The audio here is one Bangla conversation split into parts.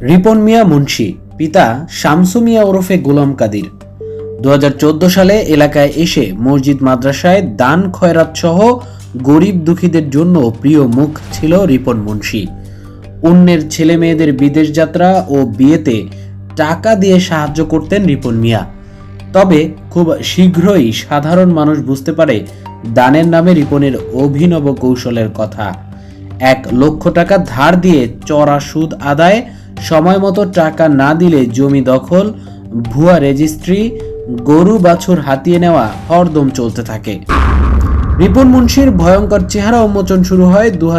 রিপন মিয়া মুন্সি, পিতা শামসু মিয়া ওরফে গোলাম কাদির। দু সালে এলাকায় এসে মসজিদ মাদ্রাসায় দান খয়রাত সহ গরিব দুঃখীদের জন্য প্রিয় মুখ ছিল রিপন মুন্সি। অন্যের ছেলে মেয়েদের বিদেশ যাত্রা ও বিয়েতে টাকা দিয়ে সাহায্য করতেন রিপন মিয়া। তবে খুব শীঘ্রই সাধারণ মানুষ বুঝতে পারে দানের নামে রিপনের অভিনব কৌশলের কথা। এক লক্ষ টাকা ধার দিয়ে চড়া সুদ আদায় সময় মতো টাকা না দিলে জমি দখল, ভুয়া রেজিস্ট্রি, গরু বাছুর হাতিয়ে নেওয়া হরদম চলতে থাকে। রিপন মুন্সির ভয়ঙ্কর চেহারা উন্মোচন শুরু হয় দু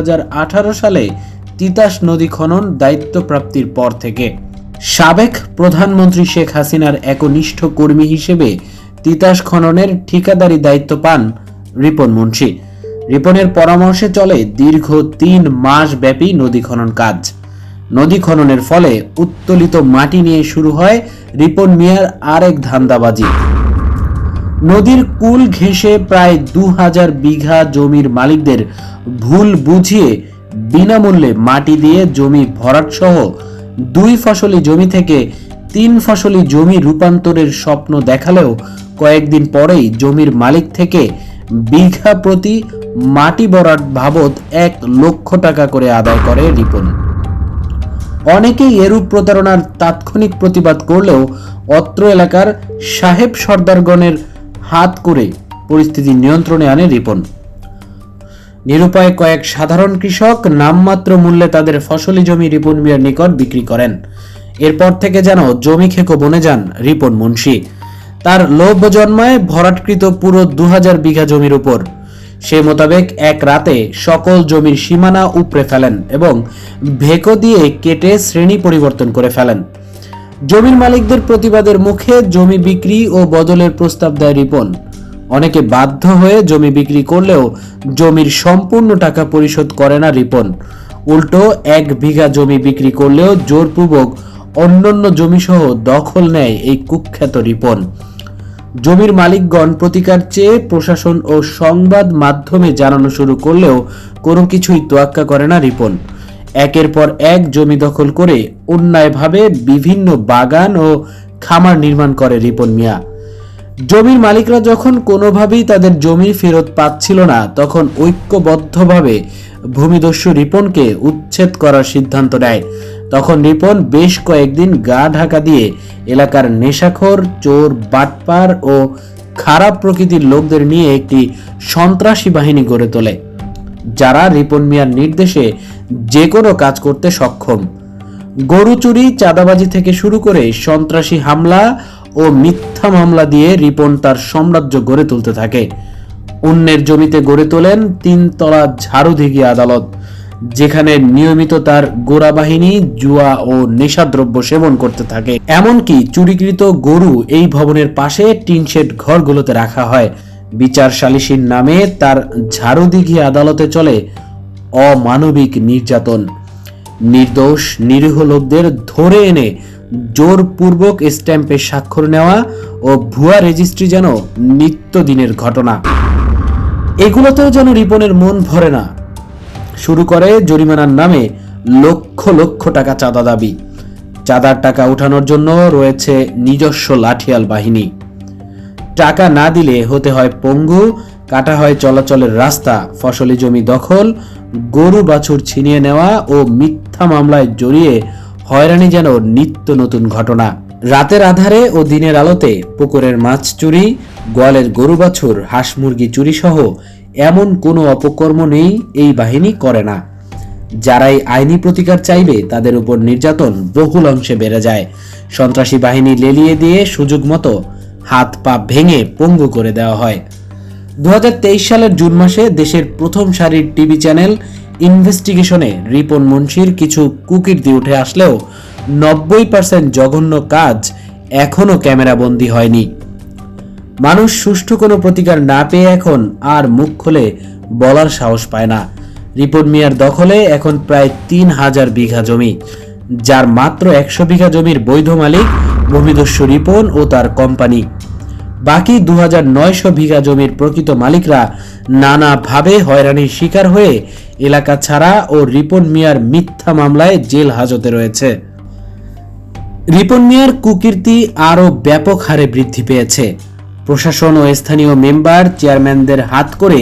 সালে তিতাস নদী খনন দায়িত্ব প্রাপ্তির পর থেকে। সাবেক প্রধানমন্ত্রী শেখ হাসিনার একনিষ্ঠ কর্মী হিসেবে তিতাস খননের ঠিকাদারি দায়িত্ব পান রিপন মুন্সি। রিপনের পরামর্শে চলে দীর্ঘ তিন মাস ব্যাপী নদী খনন কাজ। নদী খননের ফলে উত্তোলিত মাটি নিয়ে শুরু হয় রিপন মিয়ার আরেক ধান্দাবাজি। নদীর কুল ঘেঁষে প্রায় দু হাজার বিঘা জমির মালিকদের ভুল বুঝিয়ে বিনামূল্যে মাটি দিয়ে জমি ভরাট সহ দুই ফসলি জমি থেকে তিন ফসলি জমি রূপান্তরের স্বপ্ন দেখালেও কয়েকদিন পরেই জমির মালিক থেকে বিঘা প্রতি মাটি বরাট বাবদ এক লক্ষ টাকা করে আদায় করে রিপন। অনেকেই এরূপ প্রতারণার তাৎক্ষণিক প্রতিবাদ করলেও অত্র এলাকার সাহেব সর্দারগণের হাত করে পরিস্থিতি নিয়ন্ত্রণে আনে রিপন। নিরুপায় কয়েক সাধারণ কৃষক নামমাত্র মূল্যে তাদের ফসলি জমি রিপন মিয়ার নিকট বিক্রি করেন। এরপর থেকে যেন জমি খেকো বনে যান রিপন মুন্সি। তার লোভ জন্মায় ভরাটকৃত পুরো দু হাজার বিঘা জমির উপর। সে মোতাবেক এক রাতে সকল জমির সীমানা উপড়ে ফেলেন এবং ভেকো দিয়ে কেটে শ্রেণি পরিবর্তন করে ফেলেন। জমির মালিকদের প্রতিবাদের মুখে জমি বিক্রি ও বদলের প্রস্তাব দেয় রিপন। অনেকে বাধ্য হয়ে জমি বিক্রি করলেও জমির সম্পূর্ণ টাকা পরিশোধ করে না রিপন। উল্টো, এক বিঘা জমি বিক্রি করলেও জোরপূর্বক অন্যান্য জমিসহ দখল নেয় এই কুখ্যাত রিপন। জমির মালিকগণ প্রতিকার চেয়ে প্রশাসন ও সংবাদ মাধ্যমে জানানো শুরু করলেও কোনো কিছুই তোয়াক্কা করে না রিপন। একের পর এক জমি দখল করে অন্যায়ভাবে বিভিন্ন বাগান ও খামার নির্মাণ করে রিপন মিয়া। জমির মালিকরা যখন কোনোভাবেই তাদের জমি ফেরত পাচ্ছিল না, তখন ঐক্যবদ্ধভাবে ভূমিদস্যু রিপনকে উচ্ছেদ করার সিদ্ধান্ত নেয়। তখন রিপন বেশ কয়েকদিন গা ঢাকা দিয়ে এলাকার নেশাখোর, চোর, বাটপার ও খারাপ প্রকৃতির লোকদের নিয়ে একটি সন্ত্রাসী বাহিনী গড়ে তোলে, যারা রিপন মিয়ার নির্দেশে যে কোনো কাজ করতে সক্ষম। গরু চুরি, চাঁদাবাজি থেকে শুরু করে সন্ত্রাসী হামলা ও মিথ্যা মামলা দিয়ে রিপন তার সাম্রাজ্য গড়ে তুলতে থাকে। অন্যের জমিতে গড়ে তোলেন তিনতলা ঝাড়ুদিঘি আদালত। যেখানে নিয়মিত তার গোড়া বাহিনী, জুয়া ও নেশাদ্রব্য সেবন করতে থাকে। এমনকি চুরিকৃত গরু এই ভবনের পাশে টিনশেড ঘরগুলোতে রাখা হয়। বিচার সালিসির নামে তার ঝাড়ুদিঘি আদালতে চলে অমানবিক নির্যাতন। নির্দোষ, নিরীহ লোকদের ধরে এনে জোরপূর্বক স্ট্যাম্পে স্বাক্ষর নেওয়া ও ভুয়া রেজিস্ট্রি যেন নিত্যদিনের ঘটনা। এগুলোতেও যেন রিপনের মন ভরে না। শুরু করে জরিমানার নামে লক্ষ লক্ষ টাকা চাঁদা দাবি। চাঁদার টাকা উঠানোর জন্য রয়েছে নিজস্ব লাঠিয়াল বাহিনী। টাকা না দিলে হতে হয় পঙ্গু, কাটা হয় চলাচলের রাস্তা, ফসলি জমি দখল, গরু বাছুর ছিনিয়ে নেওয়া ও মিথ্যা মামলায় জড়িয়ে হয়রানি যেন নিত্য নতুন ঘটনা। রাতের আধারে ও দিনের আলোতে পুকুরের মাছ চুরি, গোয়ালের গরু বাছুর, হাঁস মুরগি চুরি সহ এমন কোনো অপকর্ম নেই, এই বাহিনী করে না। যারাই আইনি প্রতিকার চাইবে, তাদের উপর নির্যাতন বহুল অংশে বেড়ে যায়। সন্ত্রাসী বাহিনী লেলিয়ে দিয়ে সুযোগ মতো হাত পা ভেঙে পঙ্গু করে দেওয়া হয়। দু হাজার তেইশ সালের জুন মাসে দেশের প্রথম সারির টিভি চ্যানেল ইনভেস্টিগেশনে রিপন মুন্সির কিছু কুকীর্তি উঠে আসলেও নব্বই পার্সেন্ট জঘন্য কাজ এখনও ক্যামেরাবন্দি হয়নি। মানুষ সুষ্ঠু কোনো প্রতিকার না পেয়ে এখন আর মুখ খুলে বলার সাহস পায় না। রিপন মিয়ার দখলে এখন প্রায় তিন হাজার বিঘা জমি, যার মাত্র একশো বিঘা জমির বৈধ মালিক ভূমিদস্যু রিপন ও তার কোম্পানি। বাকি দুহাজার নয়শো বিঘা জমির প্রকৃত মালিকরা নানাভাবে হয়রানির শিকার হয়ে এলাকা ছাড়া ও রিপন মিয়ার মিথ্যা মামলায় জেল হাজতে রয়েছে। রিপন মিয়ার কুকীর্তি আরও ব্যাপক হারে বৃদ্ধি পেয়েছে। প্রশাসন ও স্থানীয় মেম্বার, চেয়ারম্যানদের হাত করে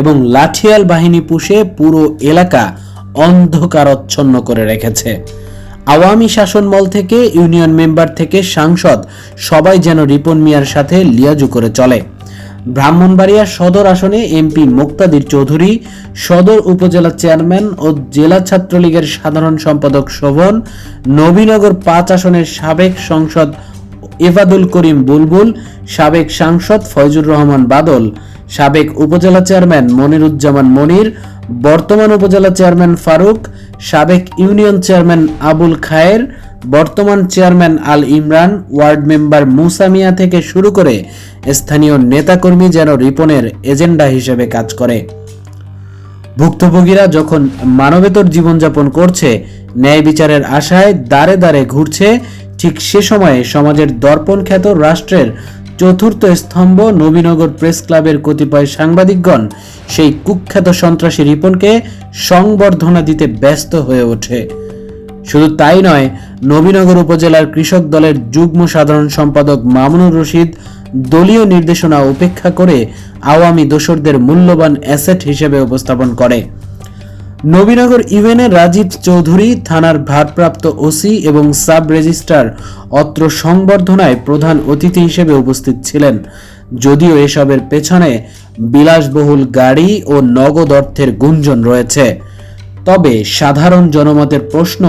এবং লাঠিয়াল বাহিনী পুষে পুরো এলাকা অন্ধকারচ্ছন্ন করে রেখেছে। আওয়ামী শাসনমল থেকে, ইউনিয়ন মেম্বার থেকে সাংসদ সবাই যেন রিপন মিয়ার সাথে লিয়াজু করে চলে। ব্রাহ্মণবাড়িয়া সদর আসনে এমপি মুক্তাদির চৌধুরী, সদর উপজেলা চেয়ারম্যান ও জেলা ছাত্রলীগের সাধারণ সম্পাদক শোভন, নবীনগর পাঁচ আসনের সাবেক সংসদ এফাদুল করিম বুলবুল, সাবেক সাংসদ ফয়জুর রহমান বাদল, সাবেক উপজেলা চেয়ারম্যান মনিরুজ্জামান মনির, বর্তমান উপজেলা চেয়ারম্যান ফারুক, সাবেক ইউনিয়ন চেয়ারম্যান আবুল খায়ের, বর্তমান chairman Al Imran, ward member Musa Mia থেকে শুরু করে স্থানীয় নেতাকর্মী যেন রিপনের এজেন্ডা হিসেবে কাজ করে। ভুক্তভোগীরা যখন মানবেতর জীবনযাপন করছে, ন্যায় বিচারের আশায় দাঁড়ে দাঁড়ে ঘুরছে ঠিক সে সময়ে সমাজের দর্পণ খ্যাত রাষ্ট্রের চতুর্থ স্তম্ভ নবীনগর প্রেস ক্লাবের কতিপয় সাংবাদিকগণ সেই কুখ্যাত সন্ত্রাসী রিপনকে সংবর্ধনা দিতে ব্যস্ত হয়ে ওঠে। শুধু তাই নয়, নবীনগর উপজেলার কৃষক দলের যুগ্ম সাধারণ সম্পাদক মামুনুর রশিদ দলীয় নির্দেশনা উপেক্ষা করে আওয়ামী দোসরদের মূল্যবান অ্যাসেট হিসেবে উপস্থাপন করে। নবীনগর ইউএনএ রাজীব চৌধুরী, থানার ভারপ্রাপ্ত ওসি এবং সাব রেজিস্ট্রার অত্র সংবর্ধনায় প্রধান অতিথি হিসেবে উপস্থিত ছিলেন। যদিও এসবের পেছনে বিলাসবহুল গাড়ি ও নগদ অর্থের গুঞ্জন রয়েছে। তবে সাধারণ জনমতের প্রশ্ন,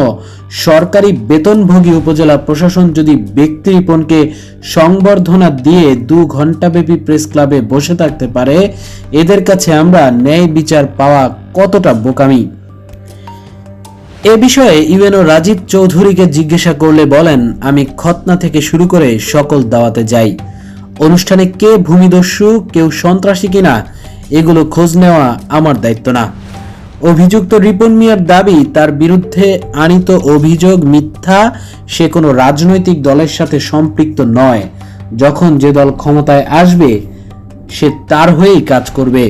সরকারি বেতনভোগী উপজেলা প্রশাসন যদি ব্যক্তি রিপনকে সংবর্ধনা দিয়ে দু ঘন্টাব্যাপী প্রেস ক্লাবে বসে থাকতে পারে, এদের কাছে আমরা ন্যায় বিচার পাওয়া কতটা বোকামি? এ বিষয়ে ইউএনও রাজীব চৌধুরীকে জিজ্ঞাসা করলে বলেন, আমি খতনা থেকে শুরু করে সকল দাওয়াতে যাই। অনুষ্ঠানে কে ভূমিদস্যু, কেউ সন্ত্রাসী কিনা, এগুলো খোঁজ নেওয়া আমার দায়িত্ব না। অভিযুক্ত রিপন মিয়ার দাবি, তার বিরুদ্ধে আনিত অভিযোগ মিথ্যা, সে কোনো রাজনৈতিক দলের সাথে সম্পৃক্ত নয়। যখন যে দল ক্ষমতায় আসবে, সে তার হয়েই কাজ করবে।